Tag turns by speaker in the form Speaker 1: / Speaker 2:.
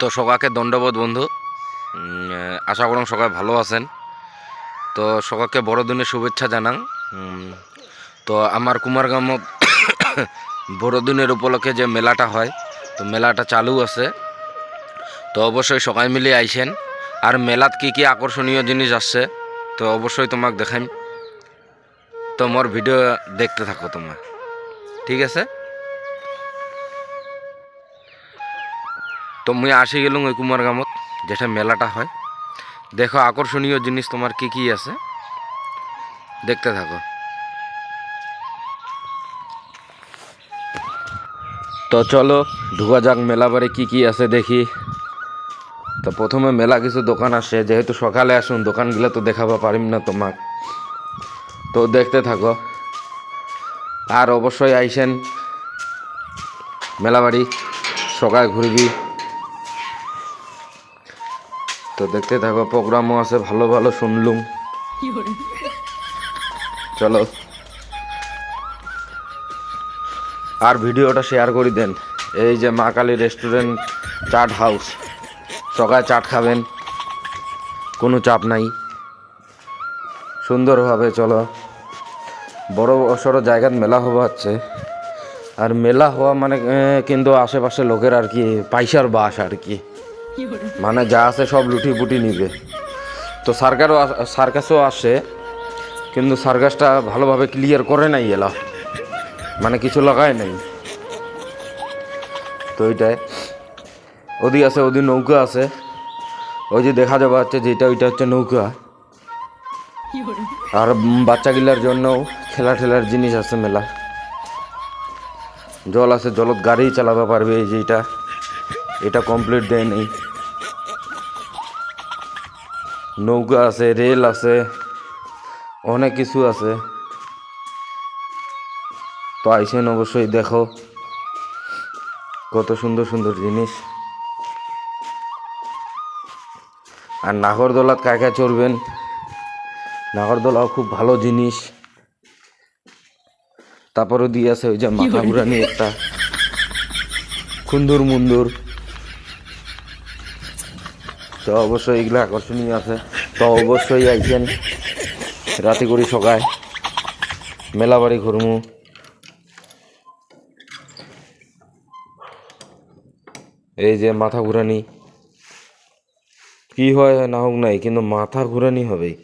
Speaker 1: তো সকাকে দণ্ডবোধ বন্ধু। আশা করুন সবাই ভালো আছেন। তো সকাকে বড়দিনের শুভেচ্ছা জানাং। তো আমার কুমারগ্রামত বড়দিনের উপলক্ষে যে মেলাটা হয়, তো মেলাটা চালু আছে। তো অবশ্যই সবাই মিলে আইসেন। আর মেলাত কি কি আকর্ষণীয় জিনিস আসছে, তো অবশ্যই তোমাক দেখাইম। তো মোর ভিডিও দেখতে থাকো তোমার। ঠিক আছে? তো মুই আসি গেলুম ওই কুমারগ্রামত যেটা মেলাটা হয়। দেখো, আকর্ষণীয় জিনিস তোমার কি কি আছে? দেখতে থাকো। তো চলো, ঢুকা যাক মেলা বারে কি কি আছে দেখি। তো প্রথমে মেলা কিছু দোকান আসে যেহেতু সকালে আসুন, দোকানগুলো তো দেখাবা, পারিম না তোমাক। তো দেখতে থাকো। আর অবশ্যই আইসেন মেলাবাড়ি সকালে ঘুরবি। তো দেখতে থাকো, প্রোগ্রামও আছে, ভালো ভালো শুনলুম। চলো। আর ভিডিওটা শেয়ার করে দেন। এই যে মা কালী রেস্টুরেন্ট চাট হাউস সকালে চাট খাবেন, কোনো চাপ নাই। সুন্দরভাবে চলো। বড় সড়ো জায়গার মেলা হওয়া হচ্ছে। আর মেলা হওয়া মানে কিন্তু আশেপাশে লোকের আর কি, পয়সার বাস আর কি। মানে যা আছে সব লুটি পুটি নিবে। তো সার্কারও সার্কাসও আসে, কিন্তু সার্কাসটা ভালোভাবে ক্লিয়ার করে নাই এলা। মানে কিছু লাগায় নাই। তো ওইটাই ওদিকে আছে, ওদিক নৌকা আছে। ওই যে দেখা যাবে হচ্ছে যেটা, ওইটা হচ্ছে নৌকা। আর বাচ্চাগুলার জন্য খেলা ঠেলার জিনিস আছে মেলা। জল আছে, জলত গাড়ি চালাতে পারবে এই যে এটা কমপ্লিট দেয় নেই। নৌকা আছে রেল আছে অনেক কিছু আছে। তো আইসেন অবশ্যই দেখো কত সুন্দর সুন্দর জিনিস। আর নাগরদোলাত কায় কায় চড়বেন? নাগরদোলাও খুব ভালো জিনিস। তারপরে দিয়ে আছে ওই যে মাথা ঘুরানি একটা। খুন্দুর মুন্দুর। তো অবশ্যই এগুলো আকর্ষণীয় আছে। তো অবশ্যই আইছেন রাতে করি সকায়। মেলা বাড়ি ঘুরমু। এই যে মাথা ঘুরানি। কি হয় না হোক নাই, কিন্তু মাথা ঘুরানি হবেই।